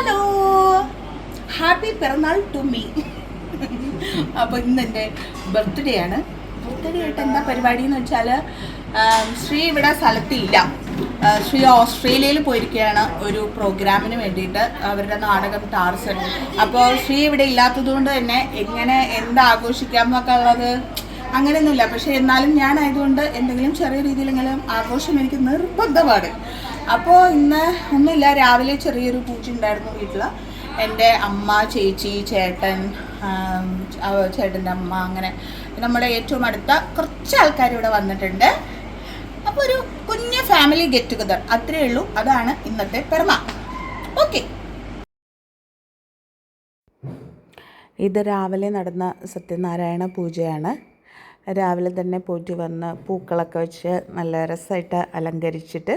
Hello happy പിറന്നാൾ to me അപ്പോൾ ഇന്ന് എന്റെ ബർത്ത്ഡേ ആണ്. ബർത്ത്ഡേ ആയിട്ട് എന്താ പരിപാടി എന്ന് വെച്ചാൽ ശ്രീ ഇവിടെ സ്ഥലത്തില്ല. ശ്രീ ഓസ്ട്രേലിയയിൽ പോയിരിക്കുകയാണ് ഒരു പ്രോഗ്രാമിന് വേണ്ടിയിട്ട് അവരുടെ നാടകം ടാർസൺ അപ്പോൾ ശ്രീ ഇവിടെ ഇല്ലാത്തതുകൊണ്ട് തന്നെ എങ്ങനെ എന്താഘോഷിക്കാം എന്നൊക്കെ ഉള്ളത് അങ്ങനെയൊന്നുമില്ല. പക്ഷേ എന്നാലും ഞാനായതുകൊണ്ട് എന്തെങ്കിലും ചെറിയ രീതിയിലെങ്കിലും ആഘോഷം എനിക്ക് നിർബന്ധമാണ്. അപ്പോൾ ഇന്ന് ഒന്നുമില്ല. രാവിലെ ചെറിയൊരു പൂജ ഉണ്ടായിരുന്നു വീട്ടിൽ എന്റെ അമ്മ ചേച്ചി ചേട്ടൻ ചേട്ടന്റെ അമ്മ അങ്ങനെ നമ്മുടെ ഏറ്റവും അടുത്ത കുറച്ച് ആൾക്കാർ ഇവിടെ വന്നിട്ടുണ്ട്. അപ്പോൾ ഒരു കുഞ്ഞ് ഫാമിലി ഗെറ്റ് ടുഗദർ അത്രയേ ഉള്ളൂ. അതാണ് ഇന്നത്തെ പെർമ ഓക്കെ ഇത് രാവിലെ നടന്ന സത്യനാരായണ പൂജയാണ്. രാവിലെ തന്നെ പൂജ വന്ന് പൂക്കളൊക്കെ വെച്ച് നല്ല രസമായിട്ട് അലങ്കരിച്ചിട്ട്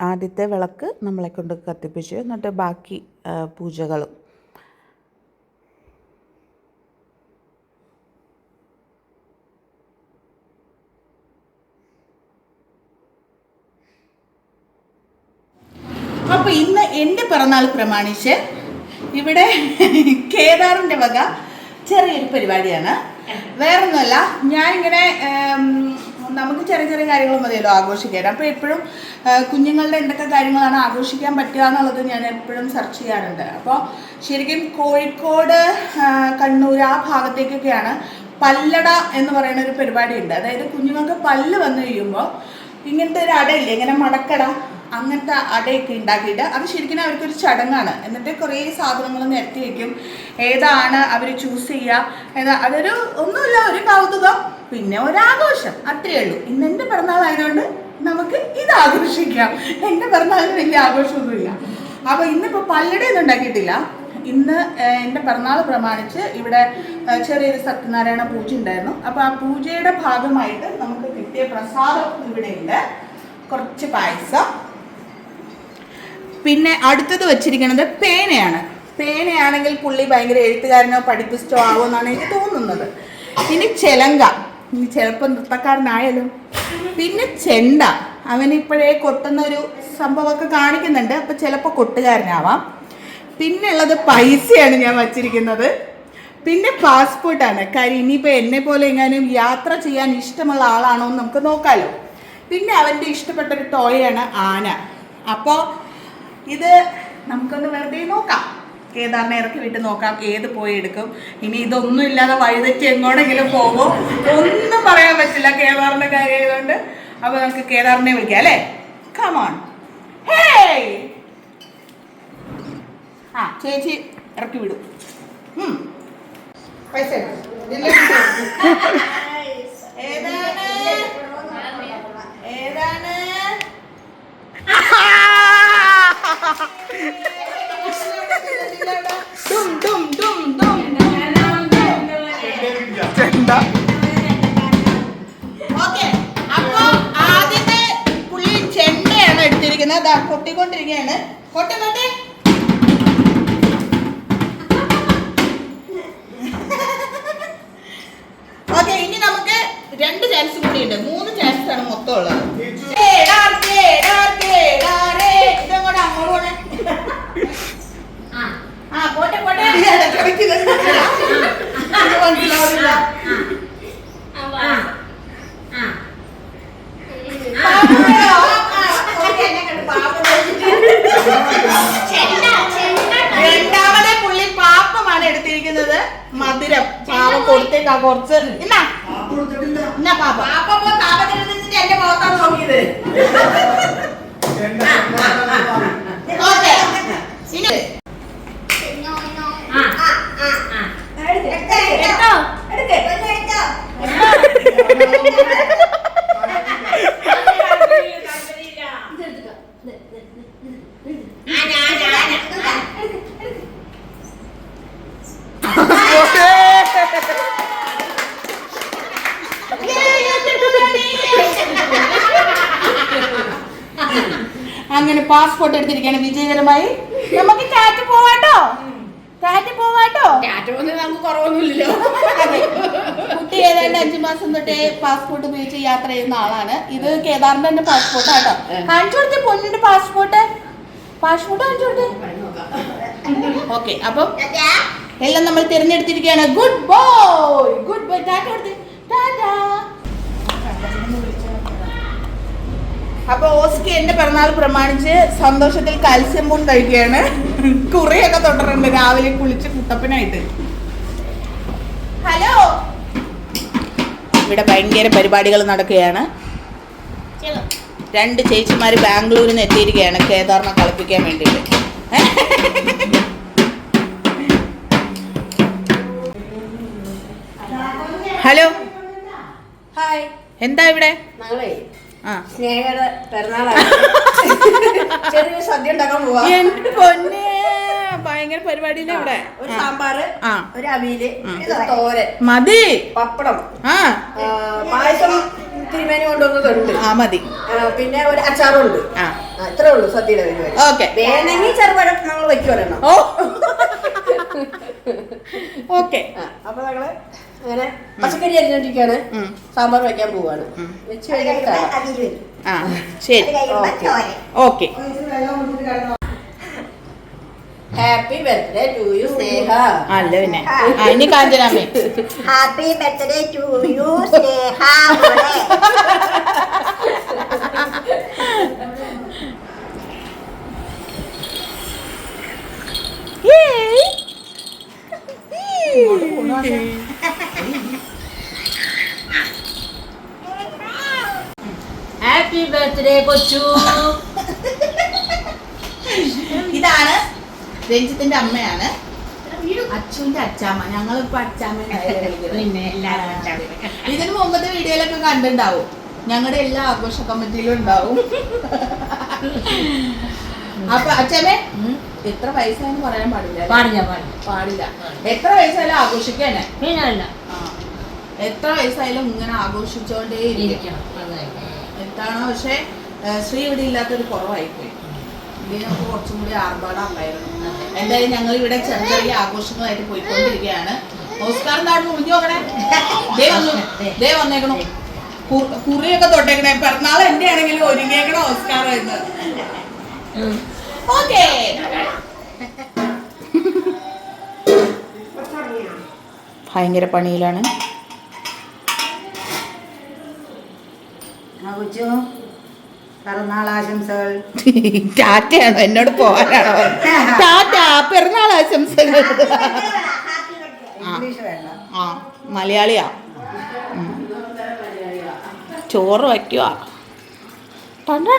ആദ്യത്തെ വിളക്ക് നമ്മളെ കൊണ്ട് കത്തിപ്പിച്ചു. എന്നിട്ട് ബാക്കി പൂജകളും. അപ്പൊ ഇന്ന് എന്റെ പിറന്നാൾ പ്രമാണിച്ച് ഇവിടെ കേദാറിന്റെ വക ചെറിയൊരു പരിപാടിയാണ്. വേറൊന്നുമല്ല ഞാനിങ്ങനെ നമുക്ക് ചെറിയ ചെറിയ കാര്യങ്ങൾ മതിയല്ലോ ആഘോഷിക്കാൻ. അപ്പോൾ എപ്പോഴും കുഞ്ഞുങ്ങളുടെ എന്തൊക്കെ കാര്യങ്ങളാണ് ആഘോഷിക്കാൻ പറ്റുക എന്നുള്ളത് ഞാൻ എപ്പോഴും സെർച്ച് ചെയ്യാറുണ്ട്. അപ്പോൾ ശരിക്കും കോഴിക്കോട് കണ്ണൂർ ആ ഭാഗത്തേക്കൊക്കെയാണ് പല്ലട എന്ന് പറയുന്ന ഒരു പരിപാടിയുണ്ട്. അതായത് കുഞ്ഞുങ്ങൾക്ക് പല്ല് വന്നു കഴിയുമ്പോൾ ഇങ്ങനത്തെ ഒരു അടയില്ലേ ഇങ്ങനെ മടക്കട അങ്ങനത്തെ അടയൊക്കെ ഉണ്ടാക്കിയിട്ട് അത് ശരിക്കും അവർക്കൊരു ചടങ്ങാണ്. എന്നിട്ട് കുറേ സാധനങ്ങൾ നിരത്തി വയ്ക്കും ഏതാണ് അവർ ചൂസ് ചെയ്യുക ഏതാ? അതൊരു ഒന്നുമില്ല ഒരു കൗതുകം. പിന്നെ ഒരാഘോഷം. അത്രയേ ഉള്ളൂ. ഇന്ന് എന്റെ പിറന്നാളായതുകൊണ്ട് നമുക്ക് ഇത് ആഘോഷിക്കാം. എന്റെ പിറന്നാളിന് വലിയ ആഘോഷമൊന്നുമില്ല. അപ്പോൾ ഇന്നിപ്പോൾ പല്ലടയൊന്നും ഉണ്ടാക്കിയിട്ടില്ല. ഇന്ന് എന്റെ പിറന്നാൾ പ്രമാണിച്ച് ഇവിടെ ചെറിയൊരു സത്യനാരായണ പൂജ ഉണ്ടായിരുന്നു. അപ്പോൾ ആ പൂജയുടെ ഭാഗമായിട്ട് നമുക്ക് കിട്ടിയ പ്രസാദം ഇവിടെയുണ്ട്. കുറച്ച് പായസം. പിന്നെ അടുത്തത് വെച്ചിരിക്കുന്നത് പേനയാണ്. പേനയാണെങ്കിൽ പുള്ളി ഭയങ്കര എഴുത്തുകാരനോ പഠിപ്പിസ്റ്റോ എന്നാണ് എനിക്ക് തോന്നുന്നത്. ഇനി ചെലങ്ക. ഇനി ചിലപ്പോൾ നൃത്തക്കാരനായാലും. പിന്നെ ചെണ്ട. അവൻ ഇപ്പോഴേ കൊട്ടുന്ന ഒരു സംഭവമൊക്കെ കാണിക്കുന്നുണ്ട്. അപ്പോൾ ചിലപ്പോൾ കൊട്ടുകാരനാവാം. പിന്നെ ഉള്ളത് പൈസയാണ് ഞാൻ വച്ചിരിക്കുന്നത്. പിന്നെ പാസ്പോർട്ടാണ്. കാര്യം ഇനിയിപ്പോൾ എന്നെ പോലെ എങ്ങാനും യാത്ര ചെയ്യാൻ ഇഷ്ടമുള്ള ആളാണോ എന്ന് നമുക്ക് നോക്കാമല്ലോ പിന്നെ അവന്റെ ഇഷ്ടപ്പെട്ട ഒരു ടോയാണ് ആന. അപ്പോൾ ഇത് നമുക്കൊന്ന് വെറുതെ നോക്കാം. കേദാറിനെ ഇറക്കി വിട്ട് നോക്കാം ഏത് പോയി എടുക്കും. ഇനി ഇതൊന്നും ഇല്ലാതെ വഴിതെറ്റി എങ്ങോട്ടെങ്കിലും പോകുമോ ഒന്നും പറയാൻ പറ്റില്ല. കേദാറിന്റെ കാര്യം ആയതുകൊണ്ട് അപ്പോൾ നമുക്ക് കേദാറിനെ വിളിക്കാം അല്ലേ? കമോൺ ഹേ ആ ചേച്ചി ഇറക്കി വിടും. ഏതാണ്? ഏതാണ്? ചെണ്ട ഓക്കെ അപ്പൊ ആദ്യത്തെ പുള്ളി ചെണ്ടയാണ് എടുത്തിരിക്കുന്നത്. കൊട്ടിക്കൊണ്ടിരിക്കുകയാണ് കൊട്ടി കൊട്ടി ഓക്കെ ഇനി നമുക്ക് രണ്ട് ചാൻസ് കൂടി ഉണ്ട് മൂന്ന് ചാൻസ് ആണ് മൊത്തം ഉള്ളത്. മനസ്സിലാവില്ല രണ്ടാമത്തെ പുള്ളി പാപ്പമാണ് എടുത്തിരിക്കുന്നത്. മധുരം. പാവം കൊടുത്തേക്കാ കുറച്ച്. എന്നാ എന്നാ പാപ്പ പാപ്പ പാപത്തിൽ നിന്നിട്ട് എന്റെ മുഖത്താണ് നോക്കിയത് ഓക്കെ ഇനി എടുത്തോ എടുത്തോ അങ്ങനെ പാസ്പോർട്ട് എടുത്തിരിക്കുകയാണ് വിജയകരമായി നമുക്ക് കാറ്റ് പോവാട്ടോ കാറ്റ് പോവാട്ടോ നമുക്ക് കുറവൊന്നുമില്ലല്ലോ അതെ. കുട്ടി ഏതാണ്ട് തൊട്ടേ പാസ്പോർട്ട് ഉപയോഗിച്ച് യാത്ര ചെയ്യുന്ന ആളാണ്. ഇത് കേദാറിന്റെ പാസ്പോർട്ട് ആട്ടോ. കാണിച്ചു പൊന്നിന്റെ പാസ്പോർട്ട് പാസ്പോർട്ട് കാണിച്ചു ഓക്കെ അപ്പം എല്ലാം നമ്മൾ തിരഞ്ഞെടുത്തിരിക്കുകയാണ്. Good boy good boy tata അപ്പൊ ഓസ്കി എന്റെ പിറന്നാൾ പ്രമാണിച്ച് സന്തോഷത്തിൽ കാൽസ്യം പൂൺ കഴിക്കുകയാണ്. കുറിയൊക്കെ തൊട്ടിട്ടുണ്ട് രാവിലെ കുളിച്ച് കുട്ടപ്പനായിട്ട് ഹലോ ഇവിടെ ഭയങ്കര പരിപാടികൾ നടക്കുകയാണ്. രണ്ട് ചേച്ചിമാർ ബാംഗ്ലൂരിൽ നിന്ന് എത്തിയിരിക്കുകയാണ് കേദാറിനെ കളിപ്പിക്കാൻ വേണ്ടിയിട്ട്. ഹലോ. ഹായ്. എന്താ ഇവിടെ? ഞങ്ങളേ ആ. സ്നേഹയുടെ പിറന്നാളാണ് ചെറിയ സദ്യ ഉണ്ടാക്കാൻ പോവാ. ഭയങ്കര പരിപാടിയില്ല ഇവിടെ? ഒരു. സാമ്പാറ് ഒരു അവിയൽ തോരൻ. മതി. പപ്പടം. ആ. പായസം തിരുമേനി കൊണ്ടുവന്നതുണ്ട് ആ മതി. പിന്നെ ഒരു അച്ചാറുണ്ട്. ആ. ആ, ഇത്രേ ഉള്ളൂ സദ്യയുടെ പരിപാടി. ഓക്കെ. വേണമെങ്കിൽ ചെറുപഴം നമ്മൾ വെക്കുവരണം ഓ. ഓക്കെ. ആ, അപ്പൊ ഞങ്ങൾ അങ്ങനെ പച്ചക്കറി അരിഞ്ഞോണ്ടിരിക്കാണ്. സാമ്പാർ വെക്കാൻ പോവാണ്. വെച്ച് കഴിഞ്ഞാൽ ശരി. Okay. Happy birthday to you Sneha അല്ല പിന്നെ. ഇനി കാഞ്ചനാമേ. Happy birthday to you Sneha happy birthday കൊച്ചു. രഞ്ജിത്തിന്റെ അമ്മയാണ്. അച്ചുവിന്റെ അച്ചാമ്മ. ഞങ്ങളിപ്പോ അച്ചാമ്മ പിന്നെ എല്ലാവരും ഇതിന് മുമ്പത്തെ വീഡിയോയിലൊക്കെ കണ്ടുണ്ടാവും ഞങ്ങളുടെ എല്ലാ ആഘോഷ കമ്മിറ്റിയിലും ഉണ്ടാവും. അപ്പൊ അച്ഛമ്മേ എത്ര വയസ്സായെന്ന് പറയാൻ പാടില്ല പാടില്ല പാടില്ല. എത്ര വയസ്സായാലും ആഘോഷിക്കാനെ എത്ര വയസ്സായാലും ഇങ്ങനെ ആഘോഷിച്ചോണ്ടേ ഇരിക്കണം എത്താണോ എന്താണ് പക്ഷേ ശ്രീ ഇവിടെ ഇല്ലാത്തൊരു കുറവായിപ്പോയി. ഇതിന് നമുക്ക് കുറച്ചും കൂടി ആർഭാടമായിരുന്നു എന്തായാലും ഞങ്ങൾ ഇവിടെ ചെറിയ ചെറിയ ആഘോഷങ്ങളായിട്ട് പോയിക്കൊണ്ടിരിക്കുകയാണ്. ഓസ്കാർ നാട് മുഞ്ഞു നോക്കണേ? ദേ വന്നു ദേ വന്നേക്കണു. കുറിയൊക്കെ തൊട്ടേക്കണേ. പിറന്നാൾ എന്റെ ആണെങ്കിലും ഒരുങ്ങിയേക്കണ ഓസ്കാർ എന്ന്. ഓക്കേ. ഭയങ്കര പണിയിലാണ്. കൊച്ചു. പിറന്നാൾ ആശംസകൾ. ടാറ്റയാണോ? എന്നോട് പോകാനാണോ? ടാറ്റ പിറന്നാൾ ആശംസകൾ. ആ. മലയാളിയാ. ചോറ് വയ്ക്കുക ഹലോ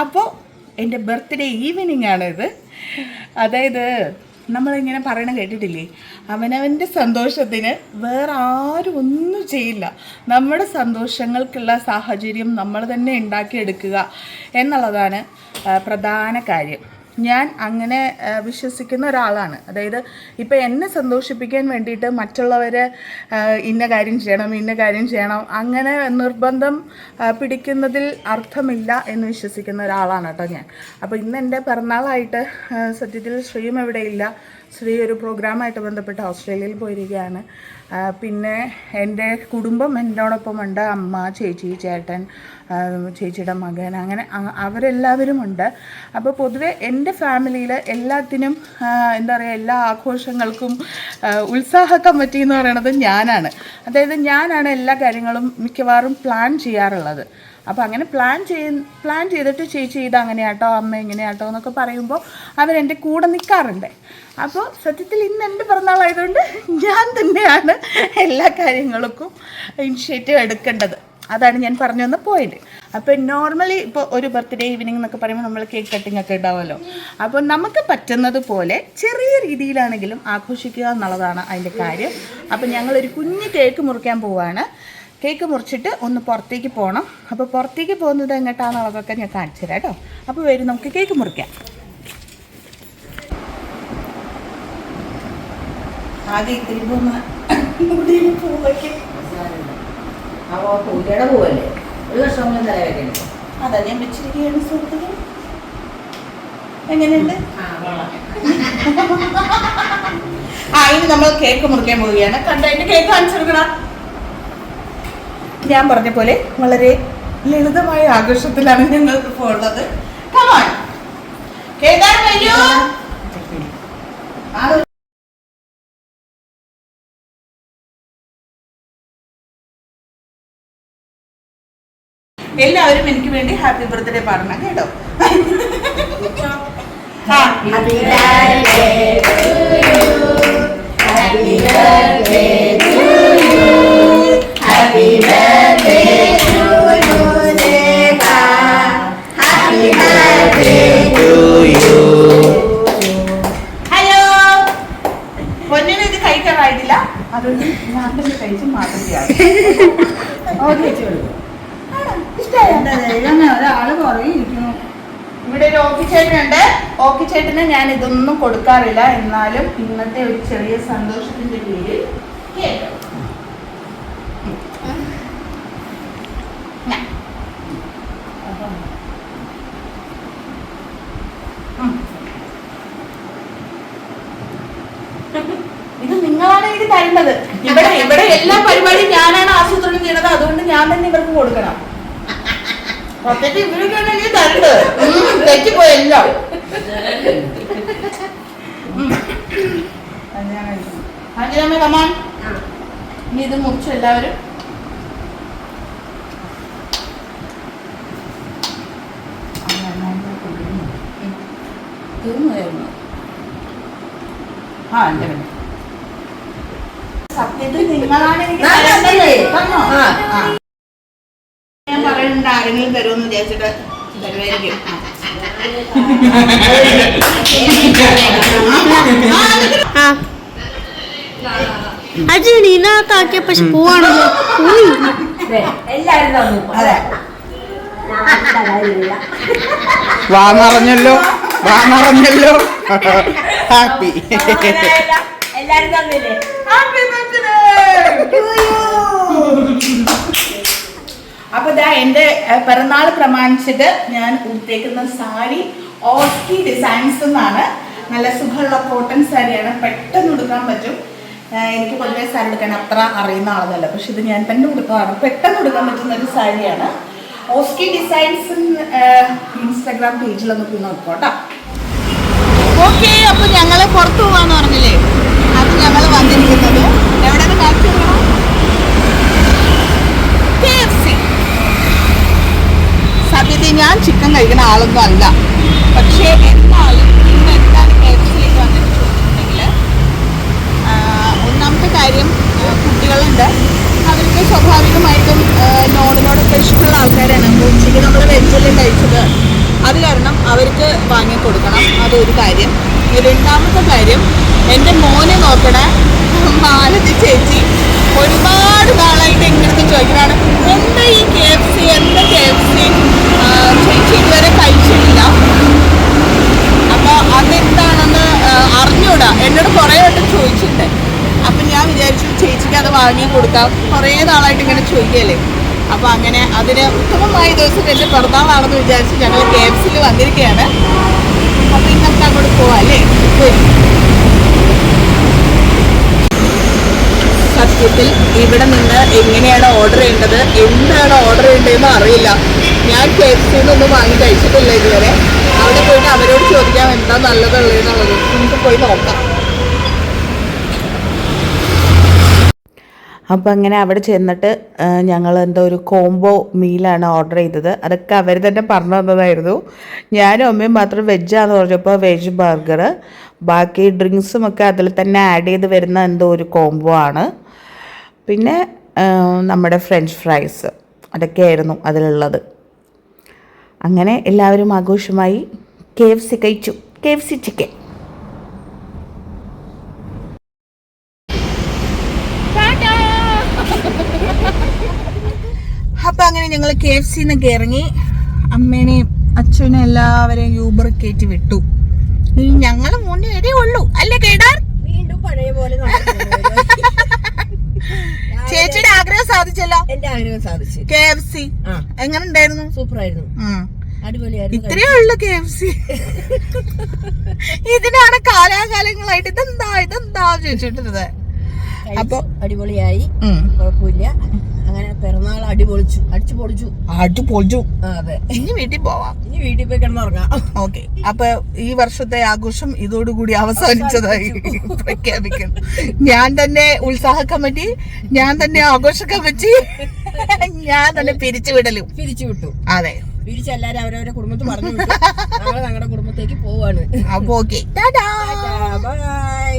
അപ്പോൾ എന്റെ ബർത്ത്ഡേ ഈവനിങ് ആണിത് അതായത് നമ്മളിങ്ങനെ പറയണ കേട്ടിട്ടില്ലേ? അവനവന്റെ സന്തോഷത്തിന് വേറെ ആരും ഒന്നും ചെയ്യില്ല. നമ്മുടെ സന്തോഷങ്ങൾക്കുള്ള സാഹചര്യം നമ്മൾ തന്നെ ഉണ്ടാക്കിയെടുക്കുക എന്നുള്ളതാണ് പ്രധാന കാര്യം. ഞാൻ അങ്ങനെ വിശ്വസിക്കുന്ന ഒരാളാണ്. അതായത് ഇപ്പം എന്നെ സന്തോഷിപ്പിക്കാൻ വേണ്ടിയിട്ട് മറ്റുള്ളവരെ ഇന്ന കാര്യം ചെയ്യണം ഇന്ന കാര്യം ചെയ്യണം അങ്ങനെ നിർബന്ധം പിടിക്കുന്നതിൽ അർത്ഥമില്ല എന്ന് വിശ്വസിക്കുന്ന ഒരാളാണ് കേട്ടോ ഞാൻ. അപ്പോൾ ഇന്ന് എന്റെ പിറന്നാളായിട്ട് സത്യത്തിൽ ശ്രീയും എവിടെയില്ല. ശ്രീ ഒരു പ്രോഗ്രാമായിട്ട് ബന്ധപ്പെട്ട് ഓസ്ട്രേലിയയിൽ പോയിരിക്കുകയാണ്. പിന്നെ എന്റെ കുടുംബം എന്നോടൊപ്പമുണ്ട്. അമ്മ ചേച്ചി ചേട്ടൻ ചേച്ചിയുടെ മകൻ അങ്ങനെ അവരെല്ലാവരും ഉണ്ട്. അപ്പോൾ പൊതുവെ എന്റെ ഫാമിലിയിൽ എല്ലാത്തിനും എന്താ പറയുക എല്ലാ ആഘോഷങ്ങൾക്കും ഉത്സാഹ കമ്മിറ്റി എന്ന് പറയുന്നത് ഞാനാണ്. അതായത് ഞാനാണ് എല്ലാ കാര്യങ്ങളും മിക്കവാറും പ്ലാൻ ചെയ്യാറുള്ളത്. അപ്പോൾ അങ്ങനെ പ്ലാൻ ചെയ്ത് പ്ലാൻ ചെയ്തിട്ട് ചേച്ചി ഇത് അങ്ങനെയാട്ടോ അമ്മ എങ്ങനെയാട്ടോ എന്നൊക്കെ പറയുമ്പോൾ അവരെന്റെ കൂടെ നിൽക്കാറുണ്ട് അപ്പോൾ സത്യത്തിൽ ഇന്ന് എന്റെ പിറന്നാളായതുകൊണ്ട് ഞാൻ തന്നെയാണ് എല്ലാ കാര്യങ്ങൾക്കും ഇനിഷ്യേറ്റീവ് എടുക്കേണ്ടത്. അതാണ് ഞാൻ പറഞ്ഞു വന്ന പോയിന്റ് അപ്പോൾ നോർമലി ഇപ്പോൾ ഒരു ബർത്ത്ഡേ ഈവനിങ് എന്നൊക്കെ പറയുമ്പോൾ നമ്മൾ കേക്ക് കട്ടിംഗ് ഒക്കെ ഉണ്ടാവുമല്ലോ അപ്പോൾ നമുക്ക് പറ്റുന്നത് പോലെ ചെറിയ രീതിയിലാണെങ്കിലും ആഘോഷിക്കുക എന്നുള്ളതാണ് അതിന്റെ കാര്യം. അപ്പോൾ ഞങ്ങളൊരു കുഞ്ഞ് കേക്ക് മുറിക്കാൻ പോവാണ്. കേക്ക് മുറിച്ചിട്ട് ഒന്ന് പുറത്തേക്ക് പോകണം അപ്പോൾ പുറത്തേക്ക് പോകുന്നത് എങ്ങോട്ടാണെന്നുള്ളതൊക്കെ ഞാൻ കാണിച്ചു തരാം കേട്ടോ. അപ്പോൾ വരും നമുക്ക് കേക്ക് മുറിക്കാം. ആദ്യം ഇത്തിരി പോകുന്ന പൂവയ്ക്ക് അപ്പോൾ പൂജയുടെ പൂവല്ലേ? ഒരു വർഷം തല വെക്കണ്ടേ അതാ ഞാൻ വെച്ചിരിക്കുകയാണ് സുഹൃത്തുക്കൾ എങ്ങനെയുണ്ട്? ആ ഇനി നമ്മൾ കേക്ക് മുറിക്കാൻ പോവുകയാണ്. കണ്ടതിന്റെ കേക്ക് കാണിച്ചു കൊടുക്കണം? ഞാൻ പറഞ്ഞ പോലെ വളരെ ലളിതമായ ആഘോഷത്തിലാണ് ഞങ്ങൾക്ക് ഇപ്പോൾ ഉള്ളത്. എല്ലാവരും എനിക്ക് വേണ്ടി ഹാപ്പി ബർത്ത്ഡേ പാടണം കേട്ടോ? ഹാപ്പി Happy ഓക്കിച്ചേട്ടന് ഞാൻ ഇതൊന്നും കൊടുക്കാറില്ല. എന്നാലും ഇന്നത്തെ ഒരു ചെറിയ സന്തോഷത്തിന്റെ പേരിൽ. ഉം. ഇത് നിങ്ങളാണ് എനിക്ക് തരുന്നത് ഇവിടെ ഇവിടെ എല്ലാ പരിപാടിയും ഞാനാണ് ആസൂത്രണം ചെയ്യണത്. അതുകൊണ്ട് ഞാൻ തന്നെ ഇവർക്ക് കൊടുക്കണം. ഇവരൊക്കെയാണ് എനിക്ക് തരേണ്ടത്. തെറ്റിപ്പോയല്ലോ അഞ്ചിനമ്മ കമാൻ ഇനി ഇത് മുറിച്ചു എല്ലാവരും. തീർന്നു ആ എന്റെ പിന്നെ സത്യത്തിൽ നിങ്ങളാണ് ഞാൻ പറയുന്നുണ്ട് ആരെങ്കിലും തരുമെന്ന് വിചാരിച്ചിട്ട് തരുമായിരിക്കും. അത് ഇതിനകത്താക്കിയ പക്ഷെ പോവാണല്ലോ. വാ നിറഞ്ഞല്ലോ വാ നിറഞ്ഞല്ലോ ഹാപ്പി. എല്ലാരും തന്നില്ലേ Happy birthday to you. അപ്പൊ ഇതാ എന്റെ പിറന്നാൾ പ്രമാണിച്ചിട്ട് ഞാൻ ഉടുത്തേക്കുന്ന സാരി ഓസ്കി ഡിസൈൻസ് എന്നാണ്. നല്ല സുഖമുള്ള കോട്ടൺ സാരിയാണ് പെട്ടെന്ന് ഉടുക്കാൻ പറ്റും. എനിക്ക് പൊതുവേ സാരി എടുക്കാൻ അത്ര അറിയുന്ന ആളൊന്നുമല്ല. പക്ഷെ ഇത് ഞാൻ തന്നെ ഉടുക്കാറാണ് പെട്ടെന്ന് ഉടുക്കാൻ പറ്റുന്ന ഒരു സാരിയാണ് ഓസ്കി ഡിസൈൻസ് ഇൻസ്റ്റാഗ്രാം പേജിലൊന്ന് പോയി നോക്കോട്ടോ ഓക്കെ അപ്പൊ ഞങ്ങൾ പുറത്തു പോവാന്ന് പറഞ്ഞില്ലേ? അത് ഞങ്ങൾ വന്നിരിക്കുന്നത്. എവിടെയാണ് കാണിച്ചു സത്യത്തിൽ ഞാൻ ചിക്കൻ കഴിക്കുന്ന ആളൊന്നും അല്ല. പക്ഷേ എന്നാലും ഇന്ന് എന്താണ് കെ എഫ് ചോദിച്ചിട്ടുണ്ടെങ്കിൽ ഒന്നാമത്തെ കാര്യം കുട്ടികളുണ്ട്. അവർക്ക് സ്വാഭാവികമായിട്ടും നോണിനോടൊക്കെ ഇഷ്ടമുള്ള ആൾക്കാരാണ്. ഉച്ചയ്ക്ക് നമ്മൾ വെജെല്ലാം കഴിച്ചത്. അത് കാരണം അവർക്ക് വാങ്ങി കൊടുക്കണം. അതൊരു കാര്യം. രണ്ടാമത്തെ കാര്യം എന്റെ മോനെ നോക്കണ മാലതി ചേച്ചി ഒരുപാട് നാളായിട്ട് എങ്ങനത്തെ ചോദിക്കണാണ് എന്താ ഈ കെ എഫ് സി എന്താ കെ എഫ് സി ചേച്ചി ഇതുവരെ കഴിച്ചിട്ടില്ല. അതെന്താണെന്ന് അറിഞ്ഞൂടാ. എന്നോട് കുറേ വട്ടം ചോദിച്ചിട്ടുണ്ട്. അപ്പൊ ഞാൻ വിചാരിച്ചു ചേച്ചിക്ക് അത് വാങ്ങി കൊടുക്കാം. കുറേ നാളായിട്ട് ഇങ്ങനെ ചോദിക്കല്ലേ അപ്പൊ അങ്ങനെ അതിന് ഉത്തമമായ ദിവസം എന്റെ പിറന്നാളാണെന്ന് വിചാരിച്ച് ഞങ്ങൾ കെ എഫ് സിയിൽ വന്നിരിക്കുകയാണ്. അപ്പൊ ഇന്ന് അങ്ങോട്ട് പോവാം അല്ലേ. സത്യത്തിൽ ഇവിടെ നിന്ന് എങ്ങനെയാണ് ഓർഡർ ചെയ്യേണ്ടത്? എന്താണ് ഓർഡർ ചെയ്യേണ്ടതെന്ന് അറിയില്ല. ഞാൻ കെ എഫ് സിന്നൊന്നും വാങ്ങി കഴിച്ചിട്ടില്ല ഇതുവരെ. അവിടെ പോയിട്ട് അവരോട് ചോദിക്കാം എന്താ നല്ലതുള്ളതെന്നുള്ളത് നമുക്ക് പോയി നോക്കാം. അപ്പോൾ അങ്ങനെ അവിടെ ചെന്നിട്ട് ഞങ്ങൾ എന്തോ ഒരു കോംബോ മീലാണ് ഓർഡർ ചെയ്തത്. അതൊക്കെ അവർ തന്നെ പറഞ്ഞു തന്നതായിരുന്നു. ഞാനും അമ്മയും മാത്രം വെജാന്ന് പറഞ്ഞപ്പോൾ വെജ് ബർഗർ ബാക്കി ഡ്രിങ്ക്സും ഒക്കെ അതിൽ തന്നെ ആഡ് ചെയ്ത് വരുന്ന എന്തോ ഒരു കോംബോ ആണ്. പിന്നെ നമ്മുടെ ഫ്രഞ്ച് ഫ്രൈസ് അതൊക്കെയായിരുന്നു അതിലുള്ളത്. അങ്ങനെ എല്ലാവരും ആഘോഷമായി. കെ എഫ് സി കഴിച്ചു. കെ എഫ് സി ചിക്കൻ അപ്പൊ അങ്ങനെ ഞങ്ങൾ കെ എഫ് സിന്നൊക്കെ ഇറങ്ങി അമ്മേനെയും അച്ഛനും എല്ലാവരെയും യൂബർ കയറ്റി വിട്ടു. ഇനി ഞങ്ങൾ മൂന്ന് പേരേ ഉള്ളൂ. അല്ലേ കേടാർ വീണ്ടും പഴയ പോലെ ചേച്ചിയുടെ ആഗ്രഹം സാധിച്ചല്ലോ. എന്റെ ആഗ്രഹം സാധിച്ചു. K F C. എങ്ങനെ ഉണ്ടായിരുന്നു? സൂപ്പർ ആയിരുന്നു. അടിപൊളിയായിരുന്നു ഇത്രയേ ഉള്ളു കെ എഫ് സി ഇതിനാണ് കാലാകാലങ്ങളായിട്ട് ഇതെന്താ ഇതെന്താ ചോദിച്ചിട്ടിരുന്നത് അപ്പൊ അടിപൊളിയായി. കുഴപ്പമില്ല. അങ്ങനെ പിറന്നാൾ അടിപൊളിച്ചു. അടിച്ചു പൊളിച്ചു. അടിച്ചു പൊളിച്ചു അതെ. ഇനി വീട്ടിൽ പോവാം. ഇനി വീട്ടിൽ പോയി കിടന്നുറങ്ങാം. ഓക്കെ. അപ്പൊ ഈ വർഷത്തെ ആഘോഷം ഇതോടുകൂടി അവസാനിച്ചതായി പ്രഖ്യാപിക്കുന്നു. ഞാൻ തന്നെ ഉത്സാഹ കമ്മിറ്റി ഞാൻ തന്നെ ആഘോഷ കമ്മിറ്റി ഞാൻ തന്നെ പിരിച്ചുവിടലും. പിരിച്ചുവിട്ടു. അതെ. പിരിച്ച് എല്ലാരും അവരവരുടെ കുടുംബത്തിൽ പറഞ്ഞു ഞങ്ങൾ ഞങ്ങളുടെ കുടുംബത്തേക്ക് പോവാണ്. അപ്പൊ ഓക്കെ. ബൈ.